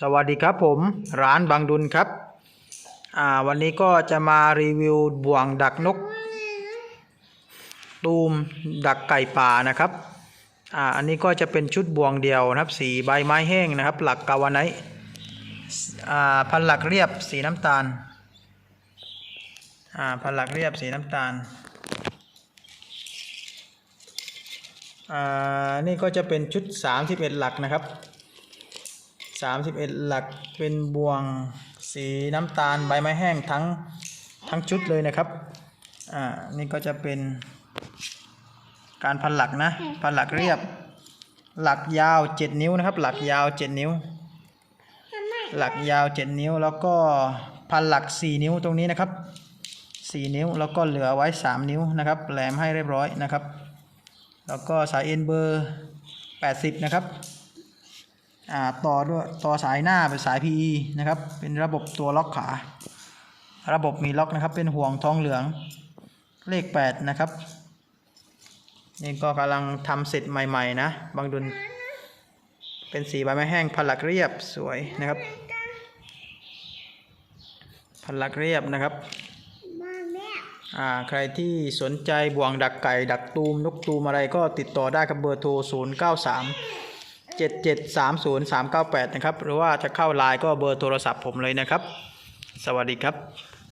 สวัสดีครับผมร้านบางดุลครับ อ่าวันนี้ก็จะมารีวิวบ่วงดักนก ตูมดักไก่ป่านะครับ อ่าอันนี้ก็จะเป็นชุดบ่วงเดียวนะครับ สีใบไม้แห้งนะครับ หลักกาวาไนอ่าพันหลักเรียบสีน้ำตาล อ่าพันหลักเรียบสีน้ำตาล อ่านี่ก็จะเป็นชุด 31 หลักนะครับ 31หลักเป็นบ่วงสีน้ำตาลใบไม้แห้งทั้งทั้งชุดเลยนะครับอ่านี่ก็จะเป็นการพันหลักนะพันหลักเรียบ หลักยาว7นิ้วนะครับ หลักยาว7นิ้ว หลักยาว7นิ้ว แล้วก็พันหลัก4นิ้วตรงนี้นะครับ4นิ้วแล้วก็เหลือไว้3นิ้วนะครับ แหลมให้เรียบร้อยนะครับ แล้วก็สายเอ็นเบอร์80นะครับ ต่อด้วยต่อสายหน้าเป็นสาย PE นะครับ เป็นระบบตัวล็อกขา ระบบมีล็อกนะครับ เป็นห่วงทองเหลืองเลข 8 นะครับ นี่ก็กำลังทำเสร็จใหม่ ๆ นะ บางดุลเป็นสีใบไม้แห้งผลักเรียบสวยนะครับผลักเรียบนะครับอ่าใครที่สนใจบ่วงดักไก่ ดักตูมนกตูมอะไรก็ติดต่อได้กับเบอร์โทร 093 7 7 3 0 3 9 8 นะครับ หรือว่าจะเข้าไลน์ก็เบอร์โทรศัพท์ผมเลยนะครับ สวัสดีครับ